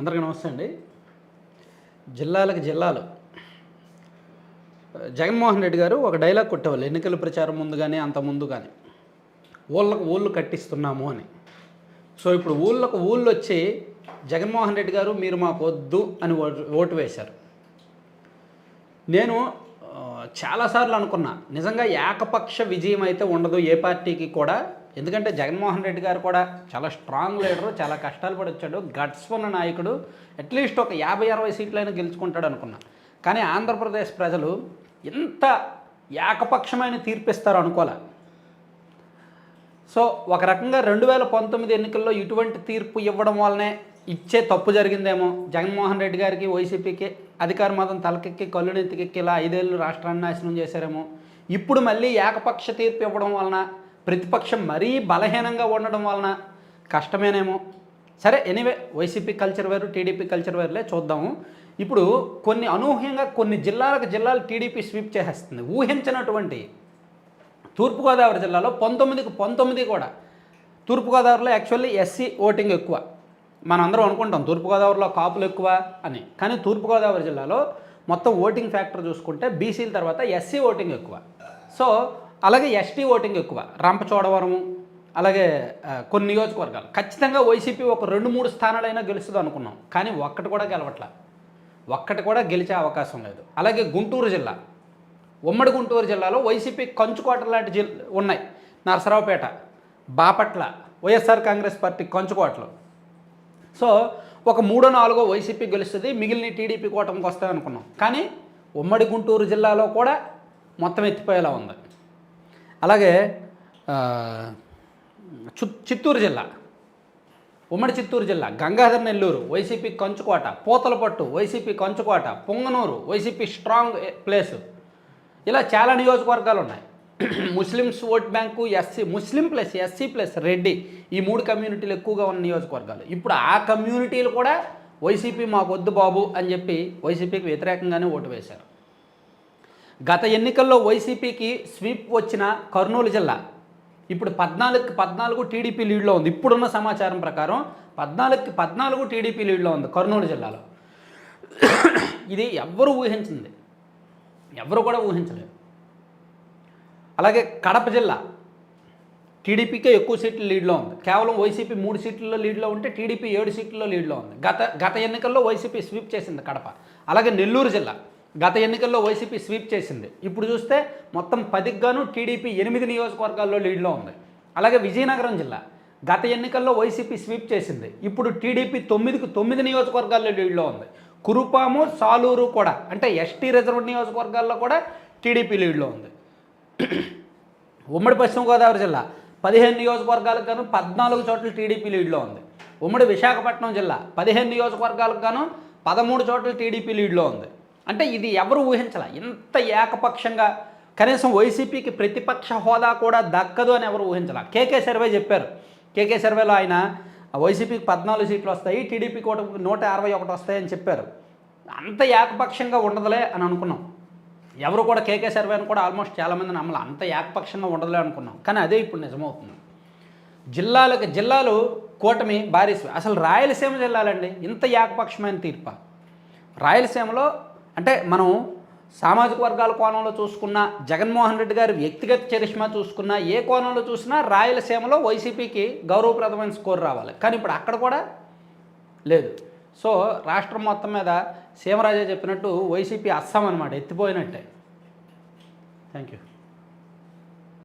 అందరికీ నమస్తే అండి. జిల్లాలకు జిల్లాలు. జగన్మోహన్ రెడ్డి గారు ఒక డైలాగ్ కొట్టేవాళ్ళు ఎన్నికల ప్రచారం ముందు కానీ అంత ముందు కానీ ఊళ్ళకు ఊళ్ళు కట్టిస్తున్నాము అని. సో ఇప్పుడు ఊళ్ళకు ఊళ్ళు వచ్చి జగన్మోహన్ రెడ్డి గారు మీరు మాకు వద్దు అని ఓటు ఓటు వేశారు. నేను చాలాసార్లు అనుకున్నా నిజంగా ఏకపక్ష విజయం అయితే ఉండదు ఏ పార్టీకి కూడా ఎందుకంటే జగన్మోహన్ రెడ్డి గారు కూడా చాలా స్ట్రాంగ్ లీడరు చాలా కష్టాలు పడి వచ్చాడు. గట్స్ ఉన్న నాయకుడు అట్లీస్ట్ ఒక యాభై అరవై సీట్లైనా గెలుచుకుంటాడు అనుకున్నా. కానీ ఆంధ్రప్రదేశ్ ప్రజలు ఎంత ఏకపక్షమైన తీర్పిస్తారు అనుకోలే. సో ఒక రకంగా రెండు వేల పంతొమ్మిది ఎన్నికల్లో ఇటువంటి తీర్పు ఇవ్వడం వల్లనే ఇచ్చే తప్పు జరిగిందేమో. జగన్మోహన్ రెడ్డి గారికి వైసీపీకి అధికార మతం తలకెక్కి కళ్ళు నెత్తికెక్కి ఇలా ఐదేళ్ళు రాష్ట్రాన్ని నాశనం చేశారేమో. ఇప్పుడు మళ్ళీ ఏకపక్ష తీర్పు ఇవ్వడం వలన ప్రతిపక్షం మరీ బలహీనంగా ఉండడం వలన కష్టమేనేమో. సరే ఎనీవే వైసీపీ కల్చర్ వేరు టీడీపీ కల్చర్ వేరులే చూద్దాము. ఇప్పుడు కొన్ని అనూహ్యంగా కొన్ని జిల్లాలకు జిల్లాలు టీడీపీ స్వీప్ చేసేస్తుంది. ఊహించినటువంటి తూర్పుగోదావరి జిల్లాలో పంతొమ్మిదికి పంతొమ్మిది కూడా తూర్పుగోదావరిలో యాక్చువల్లీ ఎస్సీ ఓటింగ్ ఎక్కువ. మనం అనుకుంటాం తూర్పుగోదావరిలో కాపులు ఎక్కువ అని. కానీ తూర్పుగోదావరి జిల్లాలో మొత్తం ఓటింగ్ ఫ్యాక్టర్ చూసుకుంటే బీసీల తర్వాత ఎస్సీ ఓటింగ్ ఎక్కువ. సో అలాగే ఎస్టీ ఓటింగ్ ఎక్కువ. రంపచోడవరము అలాగే కొన్ని నియోజకవర్గాలు. ఖచ్చితంగా వైసీపీ ఒక రెండు మూడు స్థానాలైనా గెలుస్తుంది అనుకున్నాం. కానీ ఒక్కటి కూడా గెలవట్లా. ఒక్కటి కూడా గెలిచే అవకాశం లేదు. అలాగే గుంటూరు జిల్లా. ఉమ్మడి గుంటూరు జిల్లాలో వైసీపీ కంచుకోట లాంటి జిల్ ఉన్నాయి. Narasaraopet Bapatla YSR Congress party కంచుకోటలు so ఒక మూడో నాలుగో వైసీపీ గెలుస్తుంది మిగిలిన టీడీపీ కూటమికి వస్తాయి అనుకున్నాం కానీ ఉమ్మడి గుంటూరు జిల్లాలో కూడా మొత్తం ఎత్తిపోయేలా ఉంది. అలాగే ఆ, చిత్తూరు జిల్లా ఉమ్మడి చిత్తూరు జిల్లా గంగాధర్ నెల్లూరు వైసీపీ కంచుకోట పూతలపట్టు వైసీపీ కంచుకోట పొంగనూరు వైసీపీ స్ట్రాంగ్ ప్లేసు. ఇలా చాలా నియోజకవర్గాలు ఉన్నాయి. Muslims vote bank SC Muslim plus SC plus Reddy ఈ మూడు కమ్యూనిటీలు ఎక్కువగా ఉన్న నియోజకవర్గాలు. ఇప్పుడు ఆ కమ్యూనిటీలు కూడా వైసీపీ మాకు వద్దు బాబు అని చెప్పి వైసీపీకి వ్యతిరేకంగానే ఓటు వేశారు. గత ఎన్నికల్లో వైసీపీకి స్వీప్ వచ్చిన కర్నూలు జిల్లా. ఇప్పుడు పద్నాలుగుకి పద్నాలుగు టీడీపీ లీడ్లో ఉంది. ఇప్పుడున్న సమాచారం ప్రకారం పద్నాలుగుకి పద్నాలుగు టీడీపీ లీడ్లో ఉంది కర్నూలు జిల్లాలో. ఇది ఎవ్వరూ ఊహించింది. ఎవరు కూడా ఊహించలేదు. అలాగే కడప జిల్లా టీడీపీకే ఎక్కువ సీట్లు లీడ్లో ఉంది. కేవలం వైసీపీ మూడు సీట్లలో లీడ్లో ఉంటే టీడీపీ ఏడు సీట్లలో లీడ్లో ఉంది. గత గత ఎన్నికల్లో వైసీపీ స్వీప్ చేసింది కడప. అలాగే నెల్లూరు జిల్లా గత ఎన్నికల్లో వైసీపీ స్వీప్ చేసింది. ఇప్పుడు చూస్తే మొత్తం పదికి గాను టీడీపీ ఎనిమిది నియోజకవర్గాల్లో లీడ్లో ఉంది. అలాగే విజయనగరం జిల్లా గత ఎన్నికల్లో వైసీపీ స్వీప్ చేసింది. ఇప్పుడు టీడీపీ తొమ్మిదికి తొమ్మిది నియోజకవర్గాల్లో లీడ్లో ఉంది. కురుపాము సాలూరు కూడా అంటే ఎస్టీ రిజర్వ్ నియోజకవర్గాల్లో కూడా టీడీపీ లీడ్లో ఉంది. ఉమ్మడి పశ్చిమ గోదావరి జిల్లా పదిహేను నియోజకవర్గాలకు గాను పద్నాలుగు చోట్ల టీడీపీ లీడ్లో ఉంది. ఉమ్మడి విశాఖపట్నం జిల్లా పదిహేను నియోజకవర్గాలకు గాను పదమూడు చోట్ల టీడీపీ లీడ్లో ఉంది. అంటే ఇది ఎవరు ఊహించాల. ఇంత ఏకపక్షంగా కనీసం వైసీపీకి ప్రతిపక్ష హోదా కూడా దక్కదు అని ఎవరు ఊహించాల. కేకే సర్వే చెప్పారు. కేకే సర్వేలో ఆయన వైసీపీకి పద్నాలుగు సీట్లు వస్తాయి టీడీపీ కూడా నూట అరవై ఒకటి వస్తాయని చెప్పారు. అంత ఏకపక్షంగా ఉండదులే అని అనుకున్నాం. ఎవరు కూడా కేకే సర్వేని కూడా ఆల్మోస్ట్ చాలామంది నమ్మలే. అంత ఏకపక్షంగా ఉండదులే అనుకున్నాం. కానీ అదే ఇప్పుడు నిజమవుతుంది. జిల్లాలకు జిల్లాలు కూటమి భారీ అసలు రాయలసీమ జిల్లాలండి. ఇంత ఏకపక్షమైన తీర్ప. రాయలసీమలో అంటే మనం సామాజిక వర్గాల కోణంలో చూసుకున్నా జగన్మోహన్ రెడ్డి గారి వ్యక్తిగత చరిష్మా చూసుకున్నా ఏ కోణంలో చూసినా రాయలసీమలో వైసీపీకి గౌరవప్రదమైన స్కోర్ రావాలి. కానీ ఇప్పుడు అక్కడ కూడా లేదు. సో రాష్ట్రం మొత్తం మీద సీమరాజా చెప్పినట్టు వైసీపీ అస్సాం అనమాట ఎత్తిపోయినట్టే. Thank you